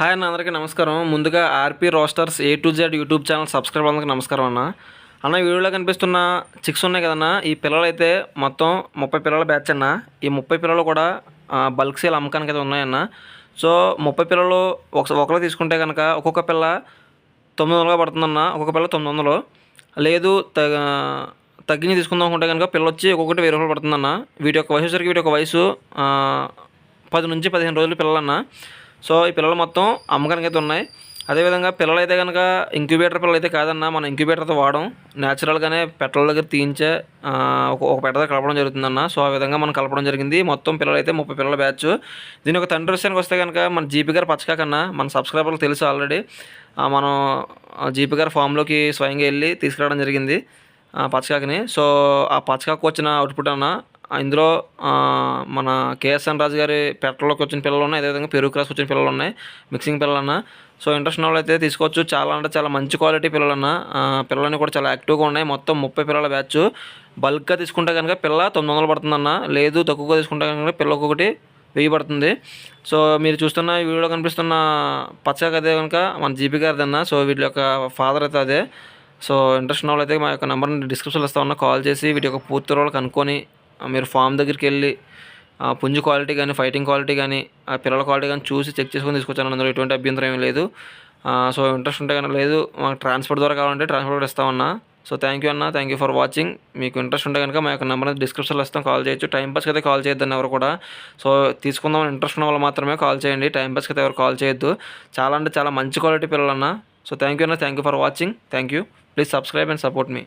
Hi అన్న అందరికీ నమస్కారం. ముందుగా RP rosters A to Z YouTube channel subscribe అందరికి నమస్కారం అన్న. అన్న వీడియోలో కనిపిస్తున్న చిక్స్ ఉన్నాయి కదన్న. ఈ పిల్లలు అయితే మొత్తం ముప్పై పిల్లల బ్యాచ్ అన్న. ఈ ముప్పై పిల్లలు కూడా బల్క్ సేల్ అమ్మకానికి అయితే ఉన్నాయన్న. సో ముప్పై పిల్లలు ఒక ఒకరు తీసుకుంటే కనుక ఒక్కొక్క పిల్ల తొమ్మిది వందలుగా పడుతుందన్న. ఒక్కొక్క పిల్ల తొమ్మిది వందలు. లేదు తగ తగ్గించి తీసుకుందాం అనుకుంటే కనుక పిల్ల వచ్చి ఒక్కొక్కటి వెయ్యి రూపాయలు పడుతుందన్న. వీటి యొక్క వయసు వచ్చరికి వీటి యొక్క వయసు పది నుంచి పదిహేను రోజులు పిల్లలన్న. సో ఈ పిల్లలు మొత్తం అమ్మకానికి అయితే ఉన్నాయి. అదేవిధంగా పిల్లలు అయితే కనుక ఇంక్యుబేటర్ పిల్లలు అయితే కాదన్న మనం ఇంక్యుబేటర్తో వాడడం న్యాచురల్గానే పెట్టల దగ్గర తీయించే ఒక ఒక పెట్ట దగ్గర కలపడం జరుగుతుందన్న. సో ఆ విధంగా మనం కలపడం జరిగింది. మొత్తం పిల్లలు అయితే ముప్పై పిల్లల బ్యాచ్. దీని ఒక తండ్రి విషయానికి వస్తే కనుక మన జీపీ గారు పచ్చకా కన్నా మన సబ్స్క్రైబర్లు తెలుసు ఆల్రెడీ మనం జీపీ గారు ఫామ్లోకి స్వయంగా వెళ్ళి తీసుకురావడం జరిగింది ఆ, పచ్చకాకని. సో ఆ పచ్చకాకు వచ్చిన అవుట్పుట్ అన్న ఇందులో మన కేఎస్ఎన్ రాజు గారి పెట్టలోకి వచ్చిన పిల్లలు ఉన్నాయి అదేవిధంగా పెరుగు క్రాస్ వచ్చిన పిల్లలు ఉన్నాయి మిక్సింగ్ పిల్లలన్న. సో ఇంట్రెస్ట్ వాళ్ళు అయితే తీసుకోవచ్చు. చాలా అంటే చాలా మంచి క్వాలిటీ పిల్లలన్న. పిల్లలన్నీ కూడా చాలా యాక్టివ్గా ఉన్నాయి. మొత్తం ముప్పై పిల్లల బ్యాచ్. బల్క్గా తీసుకుంటే కనుక పిల్ల తొమ్మిది వందలు పడుతుందన్న లేదు తక్కువగా తీసుకుంటే కనుక పిల్ల ఒక్కొక్కటి వెయ్యి పడుతుంది. సో మీరు చూస్తున్న వీడియోలో కనిపిస్తున్న పచ్చగా అదే కనుక మన జీపీ గారిదన్న. సో వీటి యొక్క ఫాదర్ అయితే అదే. సో ఇంట్రెస్ట్ వాళ్ళు అయితే మా యొక్క నెంబర్ని డిస్క్రిప్షన్లో ఇస్తా ఉన్నా. కాల్ చేసి వీటి యొక్క పూర్తి రోజులు కనుక్కొని మీరు ఫామ్ దగ్గరికి వెళ్ళి ఆ, పుంజు క్వాలిటీ కానీ ఫైటింగ్ క్వాలిటీ కానీ ఆ పిల్లల క్వాలిటీ కానీ చూసి చెక్ చేసుకొని తీసుకొచ్చాను అందులో ఎటువంటి అభ్యంతరం ఏం లేదు. సో ఇంట్రెస్ట్ ఉంటే కానీ లేదు. మాకు ట్రాన్స్పోర్ట్ ద్వారా కావాలంటే ట్రాన్స్పోర్ట్ కూడా ఇస్తామన్నా సో థ్యాంక్ యూ అన్న. Thank you for watching. మీకు ఇంట్రెస్ట్ ఉంటే కనుక మా యొక్క నెంబర్ డిస్క్రిప్షన్లో ఇస్తాం. కాల్ చేయొచ్చు. టైం పాస్కి అయితే కాల్ చేయొద్దని ఎవరు కూడా. సో తీసుకుందామని ఇంట్రెస్ట్ ఉన్న వాళ్ళు మాత్రమే కాల్ చేయండి. టైం పాస్కి అయితే ఎవరు కాల్ చేయొద్దు. చాలా అంటే చాలా మంచి క్వాలిటీ పిల్లలన్న. సో థ్యాంక్ యూ అన్న. Thank you for watching. Thank you. Please subscribe and support me.